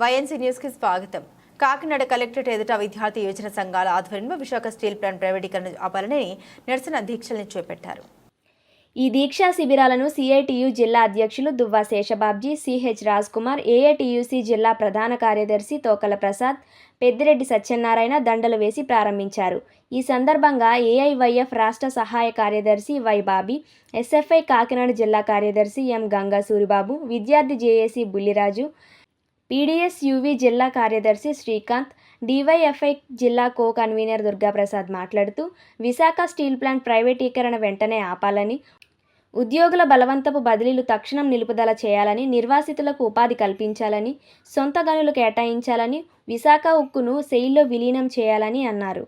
YNC న్యూస్కి స్వాగతం. Kakinada collectorate ఎదుట విద్యార్థి యోజన సంఘాల ఆధ్వర్యంలో విశాఖ స్టీల్ ప్లాంట్ ప్రైవేటీకరణ ఆపాలని నిరసన దీక్షల్ని చేపట్టారు. ఈ దీక్షా శిబిరాలను సిఐటియు జిల్లా అధ్యక్షులు దువ్వా శేషబాబ్జీ సిహెచ్ రాజ్ కుమార్ ఏఐటియుసి జిల్లా ప్రధాన కార్యదర్శి తోకల ప్రసాద్ పెద్దిరెడ్డి సత్యనారాయణ దండలు వేసి ప్రారంభించారు. ఈ సందర్భంగా ఏఐవైఎఫ్ రాష్ట్ర సహాయ కార్యదర్శి వై బాబీ ఎస్ఎఫ్ఐ కాకినాడ జిల్లా కార్యదర్శి ఎం గంగా సూరిబాబు విద్యార్థి జేఏసీ బుల్లిరాజు పీడీఎస్ యువి జిల్లా కార్యదర్శి శ్రీకాంత్ డివైఎఫ్ఐ జిల్లా కో కన్వీనర్ దుర్గాప్రసాద్ మాట్లాడుతూ విశాఖ స్టీల్ ప్లాంట్ ప్రైవేటీకరణ వెంటనే ఆపాలని ఉద్యోగుల బలవంతపు బదిలీలు తక్షణం నిలుపుదల చేయాలని నిర్వాసితులకు ఉపాధి కల్పించాలని సొంత గనులు కేటాయించాలని విశాఖ ఉక్కును సెయిల్లో విలీనం చేయాలని అన్నారు.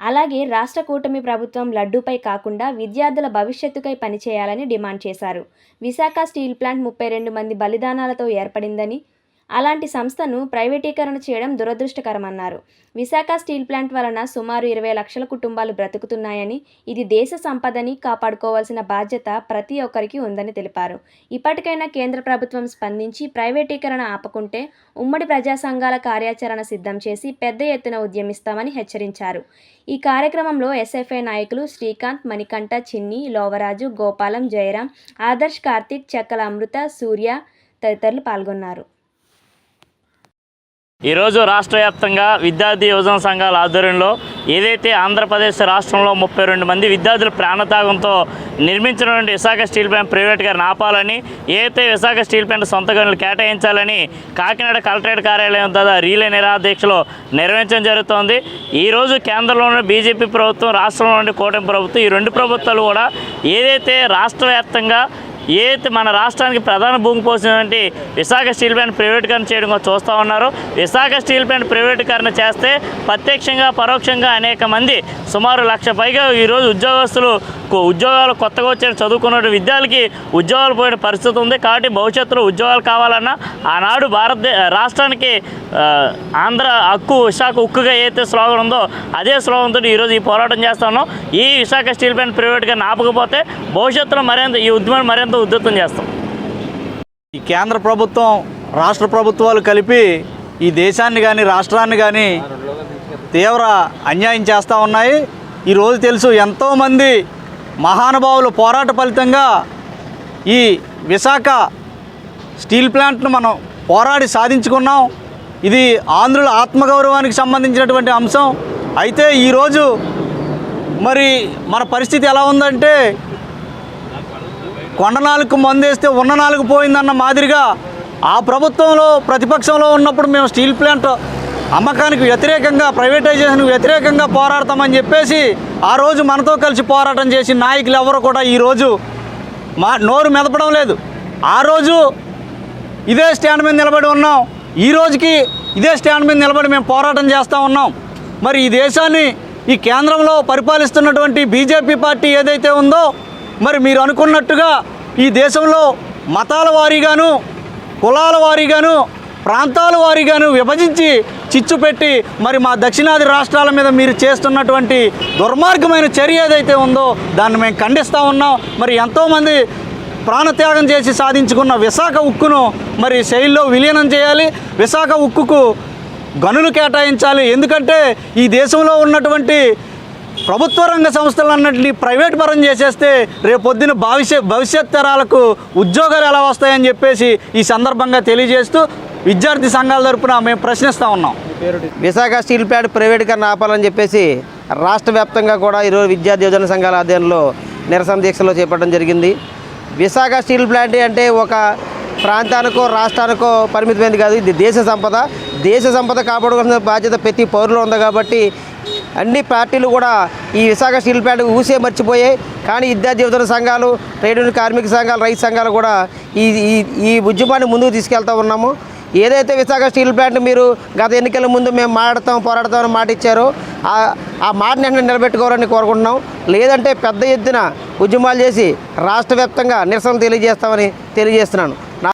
అలాగే రాష్ట్ర కూటమి ప్రభుత్వం లడ్డూపై కాకుండా విద్యార్థుల భవిష్యత్తుకై పనిచేయాలని డిమాండ్ చేశారు. విశాఖ స్టీల్ ప్లాంట్ ముప్పై రెండు మంది బలిదానాలతో ఏర్పడిందని అలాంటి సంస్థను ప్రైవేటీకరణ చేయడం దురదృష్టకరమన్నారు. విశాఖ స్టీల్ ప్లాంట్ వలన సుమారు ఇరవై లక్షల కుటుంబాలు బ్రతుకుతున్నాయని ఇది దేశ సంపదని కాపాడుకోవాల్సిన బాధ్యత ప్రతి ఒక్కరికి ఉందని తెలిపారు. ఇప్పటికైనా కేంద్ర ప్రభుత్వం స్పందించి ప్రైవేటీకరణ ఆపకుంటే ఉమ్మడి ప్రజా సంఘాల కార్యాచరణ సిద్ధం చేసి పెద్ద ఎత్తున ఉద్యమిస్తామని హెచ్చరించారు. ఈ కార్యక్రమంలో ఎస్ఎఫ్ఐ నాయకులు శ్రీకాంత్ మణికంఠ చిన్ని లోవరాజు గోపాలం జయరాం ఆదర్శ్ కార్తిక్ చెక్కల అమృత సూర్య తదితరులు పాల్గొన్నారు. ఈరోజు రాష్ట్ర వ్యాప్తంగా విద్యార్థి యువజన సంఘాల ఆధ్వర్యంలో ఏదైతే ఆంధ్రప్రదేశ్ రాష్ట్రంలో ముప్పై రెండు మంది విద్యార్థుల ప్రాణత్యాగంతో నిర్మించినటువంటి విశాఖ స్టీల్ ప్లాంట్ ప్రైవేట్ గారిని ఆపాలని ఏదైతే విశాఖ స్టీల్ ప్లాంట్ సొంత గనులు కేటాయించాలని కాకినాడ కలెక్టరేట్ కార్యాలయం ద్వారా రీలే నిరాదీక్షలో నిర్వహించడం జరుగుతోంది. ఈరోజు కేంద్రంలోని బీజేపీ ప్రభుత్వం రాష్ట్రంలోని కూటమి ప్రభుత్వం ఈ రెండు ప్రభుత్వాలు కూడా ఏదైతే రాష్ట్ర ఏ ఏదైతే మన రాష్ట్రానికి ప్రధాన భూమి పోసినటువంటి విశాఖ స్టీల్ ప్లాంట్ ప్రైవేటీకరణ చేయడం చూస్తూ ఉన్నారు. విశాఖ స్టీల్ ప్లాంట్ ప్రైవేటీకరణ చేస్తే ప్రత్యక్షంగా పరోక్షంగా అనేక మంది సుమారు లక్ష పైగా ఈరోజు ఉద్యోగస్తులు ఉద్యోగాలు కొత్తగా వచ్చిన చదువుకున్న విద్యార్థులకి ఉద్యోగాలు పోయిన పరిస్థితి ఉంది. కాబట్టి భవిష్యత్తులో ఉద్యోగాలు కావాలన్నా ఆనాడు భారతదేశ రాష్ట్రానికి ఆంధ్ర హక్కు విశాఖ ఉక్కుగా ఏదైతే స్లోగన్ ఉందో అదే స్లోగన్తో ఈరోజు ఈ పోరాటం చేస్తా ఈ విశాఖ స్టీల్ ప్లాంట్ ప్రైవేట్గా ఆపకపోతే భవిష్యత్తులో మరింత ఈ ఉద్యమం మరింత ఉధృతం చేస్తాం. ఈ కేంద్ర ప్రభుత్వం రాష్ట్ర ప్రభుత్వాలు కలిపి ఈ దేశాన్ని కానీ రాష్ట్రాన్ని కానీ తీవ్ర అన్యాయం చేస్తూ ఉన్నాయి. ఈరోజు తెలుసు ఎంతోమంది మహానుభావుల పోరాట ఫలితంగా ఈ విశాఖ స్టీల్ ప్లాంట్ను మనం పోరాడి సాధించుకున్నాం. ఇది ఆంధ్రుల ఆత్మగౌరవానికి సంబంధించినటువంటి అంశం. అయితే ఈరోజు మరి మన పరిస్థితి ఎలా ఉందంటే కొండ నాలుగు మందేస్తే ఉన్న నాలుగు పోయిందన్న మాదిరిగా ఆ ప్రభుత్వంలో ప్రతిపక్షంలో ఉన్నప్పుడు మేము స్టీల్ ప్లాంట్ అమ్మకానికి వ్యతిరేకంగా ప్రైవేటైజేషన్కి వ్యతిరేకంగా పోరాడతామని చెప్పేసి ఆ రోజు మనతో కలిసి పోరాటం చేసి నాయకులు ఎవరు కూడా ఈరోజు మా నోరు మెదపడం లేదు. ఆ రోజు ఇదే స్టాండ్ మీద నిలబడి ఉన్నాం. ఈ రోజుకి ఇదే స్టాండ్ మీద నిలబడి మేము పోరాటం చేస్తూ ఉన్నాం. మరి ఈ దేశాన్ని ఈ కేంద్రంలో పరిపాలిస్తున్నటువంటి బీజేపీ పార్టీ ఏదైతే ఉందో మరి మీరు అనుకున్నట్టుగా ఈ దేశంలో మతాల వారీగాను కులాల వారీగాను ప్రాంతాల వారీగాను విభజించి చిచ్చు పెట్టి మరి మా దక్షిణాది రాష్ట్రాల మీద మీరు చేస్తున్నటువంటి దుర్మార్గమైన చర్య ఏదైతే ఉందో దాన్ని మేము ఖండిస్తూ ఉన్నాం. మరి ఎంతోమంది ప్రాణత్యాగం చేసి సాధించుకున్న విశాఖ ఉక్కును మరి శైలిలో విలీనం చేయాలి. విశాఖ ఉక్కుకు గనులు కేటాయించాలి. ఎందుకంటే ఈ దేశంలో ఉన్నటువంటి ప్రభుత్వ రంగ సంస్థలన్నింటినీ ప్రైవేట్ పరం చేసేస్తే రేపొద్దున భవిష్యత్ భవిష్యత్ తరాలకు ఉద్యోగాలు ఎలా వస్తాయని చెప్పేసి ఈ సందర్భంగా తెలియజేస్తూ విద్యార్థి సంఘాల తరపున మేము ప్రశ్నిస్తూ ఉన్నాం. విశాఖ స్టీల్ ప్లాంట్ ప్రైవేటీకరణ ఆపాలని చెప్పేసి రాష్ట్ర వ్యాప్తంగా కూడా ఈరోజు విద్యార్థి యోజన సంఘాల ఆధ్వర్యంలో నిరసన దీక్షలో చేపట్టడం జరిగింది. విశాఖ స్టీల్ ప్లాంట్ అంటే ఒక ప్రాంతానికో రాష్ట్రానికో పరిమితమైనది కాదు. ఇది దేశ సంపద. దేశ సంపద కాపాడుకోవాల్సిన బాధ్యత ప్రతి పౌరులో ఉంది కాబట్టి అన్ని పార్టీలు కూడా ఈ విశాఖ స్టీల్ ప్లాంట్ ఊసే మర్చిపోయాయి. కానీ విద్యార్థి యువజన సంఘాలు ట్రేడ్ యూనియన్ కార్మిక సంఘాలు రైతు సంఘాలు కూడా ఈ ఈ ఈ ఉద్యమాన్ని ముందుకు తీసుకెళ్తా ఉన్నాము. ఏదైతే విశాఖ స్టీల్ ప్లాంట్ మీరు గత ఎన్నికల ముందు మేము మాట్లాడతాం పోరాడతామని మాట ఇచ్చారో ఆ- మాటని వెంటనే నిలబెట్టుకోవాలని కోరుకుంటున్నాం. లేదంటే పెద్ద ఎత్తున ఉద్యమాలు చేసి రాష్ట్ర వ్యాప్తంగా నిరసన తెలియజేస్తామని తెలియజేస్తున్నాను.